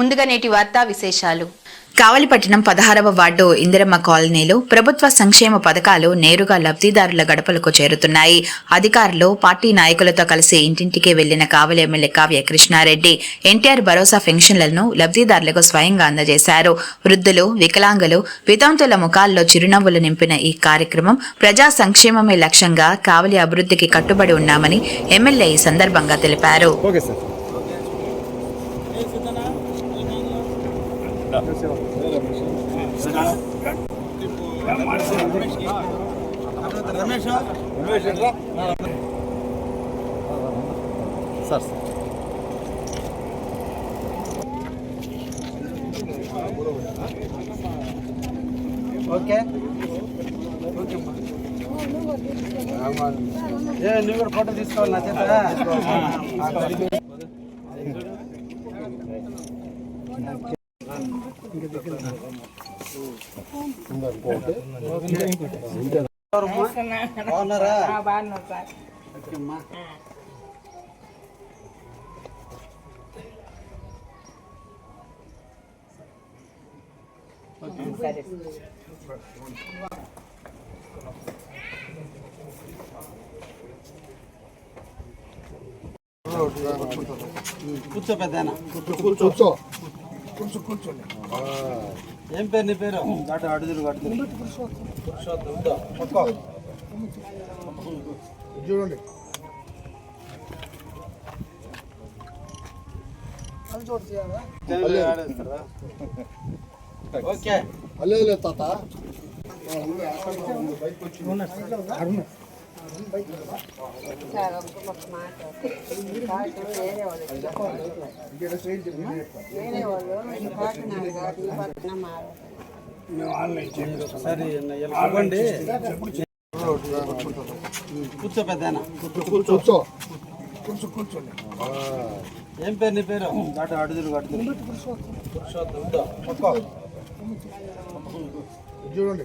ముందుగా నేటి వార్తా విశేషాలు. కావలిపట్టణం పదహారవ వార్డు ఇందిరమ్మ కాలనీలో ప్రభుత్వ సంక్షేమ పథకాలు నేరుగా లబ్ధిదారుల గడపలకు చేరుతున్నాయి. అధికారులు పార్టీ నాయకులతో కలిసి ఇంటింటికి వెళ్ళిన కావలి ఎమ్మెల్యే కావ్య కృష్ణారెడ్డి ఎన్టీఆర్ భరోసా పెన్షన్లను లబ్ధిదారులకు స్వయంగా అందజేశారు. వృద్ధులు వికలాంగులు వితంతుల ముఖాల్లో చిరునవ్వులు నింపిన ఈ కార్యక్రమం ప్రజా సంక్షేమమే లక్ష్యంగా కావలి అభివృద్ధికి కట్టుబడి ఉన్నామని ఎమ్మెల్యే ఈ సందర్భంగా తెలిపారు. రమేష్ సార్ సార్ ఓకే ఏ నువ్వు కూడా ఫోటో తీసుకోవాలి నా చేత. కూర్చో పెద్ద కూర్చో కూర్చో. కూర్చో కూర్చో. ఏం పేరు నీ పేరు గాటు అడుగురు కడుతురు చూడండి ఓకే అల్లే తాత సరే ఇవ్వండి కూర్చో పెద్ద కూర్చో కూర్చో కూర్చోండి ఏం పేరు నీ పేరు గాటు అడుగురు కడుతురు చూడండి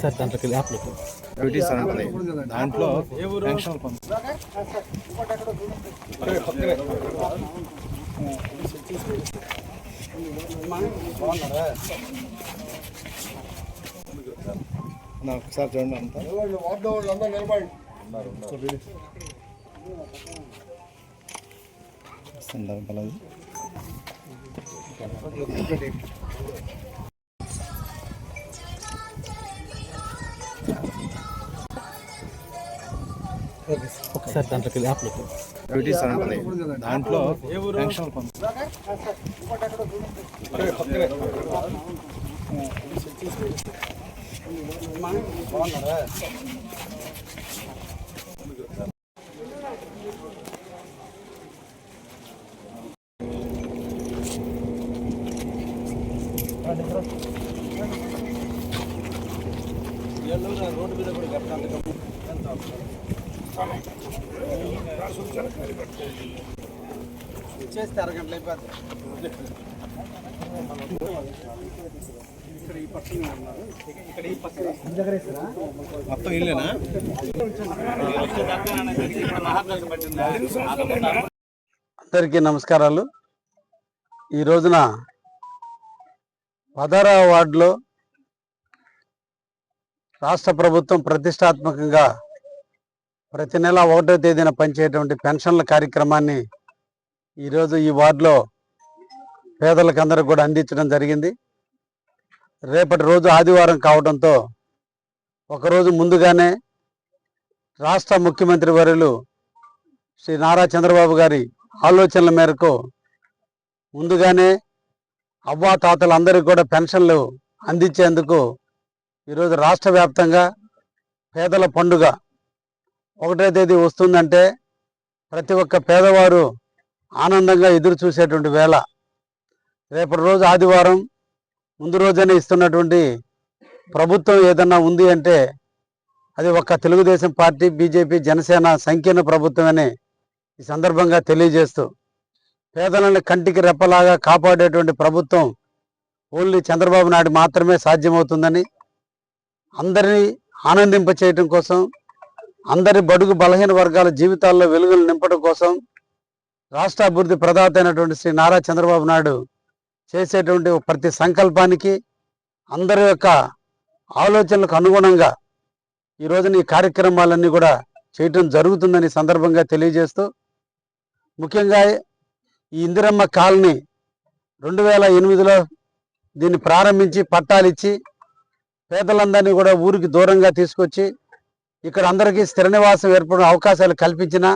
సార్ దాంట్లోకి వెళ్ళి యాప్లోకి డ్యూటీస్ ఉంటాయి దాంట్లో పెన్షన్ ఒకసారి చూడండి అంతా. నిలబడి ఒకసారి దాంట్లోకి వెళ్ళి యాప్లోకి బ్యూటీస్ ఉంటుంది దాంట్లో రోడ్డు మీద కూడా కట్టాలి ఎంత చేస్తే అరగంటలు అయిపోతుంది ఇక్కడ ఈ పక్కన ఉన్నారు ఇక్కడ ఈ పక్కన మొత్తం ఇల్లేనా? అందరికీ నమస్కారాలు. ఈ రోజున పదహారవ వార్డులో రాష్ట్ర ప్రభుత్వం ప్రతిష్టాత్మకంగా ప్రతి నెల ఒకటో తేదీన పనిచేయటువంటి పెన్షన్ల కార్యక్రమాన్ని ఈరోజు ఈ వార్డులో పేదలకు కూడా అందించడం జరిగింది. రేపటి రోజు ఆదివారం కావడంతో ఒకరోజు ముందుగానే రాష్ట్ర ముఖ్యమంత్రి వర్యులు శ్రీ నారా చంద్రబాబు గారి ఆలోచనల మేరకు ముందుగానే అవ్వా తాతలందరికీ కూడా పెన్షన్లు అందించేందుకు ఈరోజు రాష్ట్ర వ్యాప్తంగా పేదల పండుగ ఒకటో తేదీ వస్తుందంటే ప్రతి ఒక్క పేదవారు ఆనందంగా ఎదురు చూసేటువంటి వేళ. రేపటి రోజు ఆదివారం ముందు రోజైనా ఇస్తున్నటువంటి ప్రభుత్వం ఏదన్నా ఉంది అంటే అది ఒక్క తెలుగుదేశం పార్టీ బీజేపీ జనసేన సంకీర్ణ ప్రభుత్వమని ఈ సందర్భంగా తెలియజేస్తూ పేదలను కంటికి రెప్పలాగా కాపాడేటువంటి ప్రభుత్వం ఓన్లీ చంద్రబాబు నాయుడు మాత్రమే సాధ్యమవుతుందని అందరినీ ఆనందింప చేయటం కోసం అందరి బడుగు బలహీన వర్గాల జీవితాల్లో వెలుగులు నింపడం కోసం రాష్ట్ర అభివృద్ధి ప్రదాత అయినటువంటి శ్రీ నారా చంద్రబాబు నాయుడు చేసేటువంటి ప్రతి సంకల్పానికి అందరి యొక్క ఆలోచనలకు అనుగుణంగా ఈ రోజున ఈ కార్యక్రమాలన్నీ కూడా చేయటం జరుగుతుందని సందర్భంగా తెలియజేస్తూ ముఖ్యంగా ఈ ఇందిరమ్మ కాలనీ రెండు వేల ఎనిమిదిలో దీన్ని ప్రారంభించి పట్టాలిచ్చి పేదలందరినీ కూడా ఊరికి దూరంగా తీసుకొచ్చి ఇక్కడ అందరికీ స్థిర నివాసం ఏర్పడిన అవకాశాలు కల్పించిన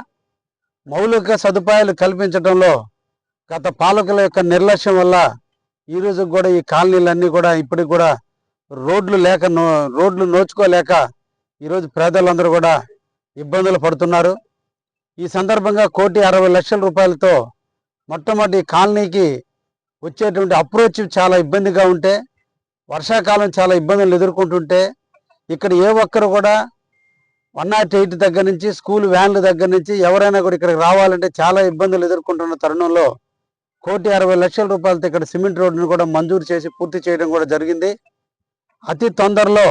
మౌలిక సదుపాయాలు కల్పించడంలో గత పాలకుల యొక్క నిర్లక్ష్యం వల్ల ఈ రోజు కూడా ఈ కాలనీలన్నీ కూడా ఇప్పటికి కూడా రోడ్లు లేక రోడ్లు నోచుకోలేక ఈరోజు పేదలందరూ కూడా ఇబ్బందులు పడుతున్నారు. ఈ సందర్భంగా కోటి అరవై లక్షల రూపాయలతో మొట్టమొదటి కాలనీకి వచ్చేటువంటి అప్రోచ్ చాలా ఇబ్బందిగా ఉంటే వర్షాకాలం చాలా ఇబ్బందులు ఎదుర్కొంటుంటే ఇక్కడ ఏ ఒక్కరు కూడా వన్ నాట్ ఎయిట్ దగ్గర నుంచి స్కూల్ వ్యాన్ల దగ్గర నుంచి ఎవరైనా కూడా ఇక్కడికి రావాలంటే చాలా ఇబ్బందులు ఎదుర్కొంటున్న తరుణంలో కోటి అరవై లక్షల రూపాయలతో ఇక్కడ సిమెంట్ రోడ్డును కూడా మంజూరు చేసి పూర్తి చేయడం కూడా జరిగింది. అతి తొందరలో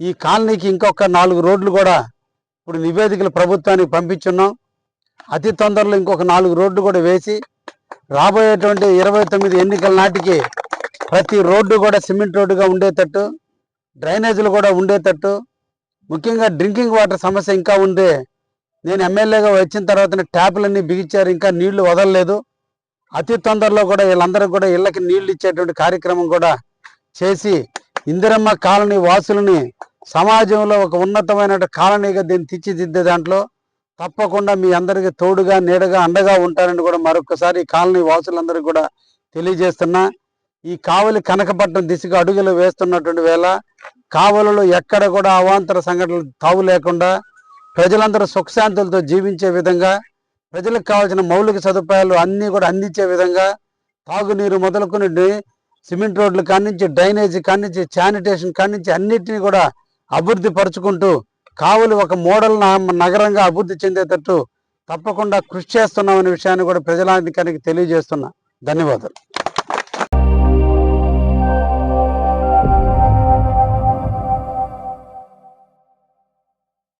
ఈ కాలనీకి ఇంకొక నాలుగు రోడ్లు కూడా ఇప్పుడు నివేదికలు ప్రభుత్వానికి పంపించున్నాం. అతి తొందరలో ఇంకొక నాలుగు రోడ్లు కూడా వేసి రాబోయేటువంటి ఇరవై తొమ్మిది ఎన్నికల నాటికి ప్రతి రోడ్డు కూడా సిమెంట్ రోడ్డుగా ఉండేటట్టు డ్రైనేజీలు కూడా ఉండేటట్టు ముఖ్యంగా డ్రింకింగ్ వాటర్ సమస్య ఇంకా ఉంది. నేను ఎమ్మెల్యేగా వచ్చిన తర్వాత ట్యాపులన్నీ బిగించారు ఇంకా నీళ్ళు వదలలేదు. అతి తొందరలో కూడా వీళ్ళందరికీ కూడా ఇళ్ళకి నీళ్ళు ఇచ్చేటువంటి కార్యక్రమం కూడా చేసి ఇందిరమ్మ కాలనీ వాసులని సమాజంలో ఒక ఉన్నతమైన కాలనీగా దీన్ని తీర్చిదిద్దే దాంట్లో తప్పకుండా మీ అందరికీ తోడుగా నీడగా అండగా ఉంటారని కూడా మరొకసారి ఈ కాలనీ వాసులందరికీ కూడా తెలియజేస్తున్నా. ఈ కావలి కనకపట్నం దిశగా అడుగులు వేస్తున్నటువంటి వేళ కావలలో ఎక్కడ కూడా అవాంతర సంఘటనలు తావు లేకుండా ప్రజలందరూ సుఖశాంతులతో జీవించే విధంగా ప్రజలకు కావాల్సిన మౌలిక సదుపాయాలు అన్నీ కూడా అందించే విధంగా తాగునీరు మొదలుకొని సిమెంట్ రోడ్లు కానించి డ్రైనేజీ కానించి శానిటేషన్ కానించి అన్నిటినీ కూడా అభివృద్ధి పరుచుకుంటూ కావలి ఒక మోడల్ నగరంగా అభివృద్ధి చెందేటట్టు తప్పకుండా కృషి చేస్తున్నామనే విషయాన్ని కూడా ప్రజలానికి తెలియజేస్తున్నా. ధన్యవాదాలు.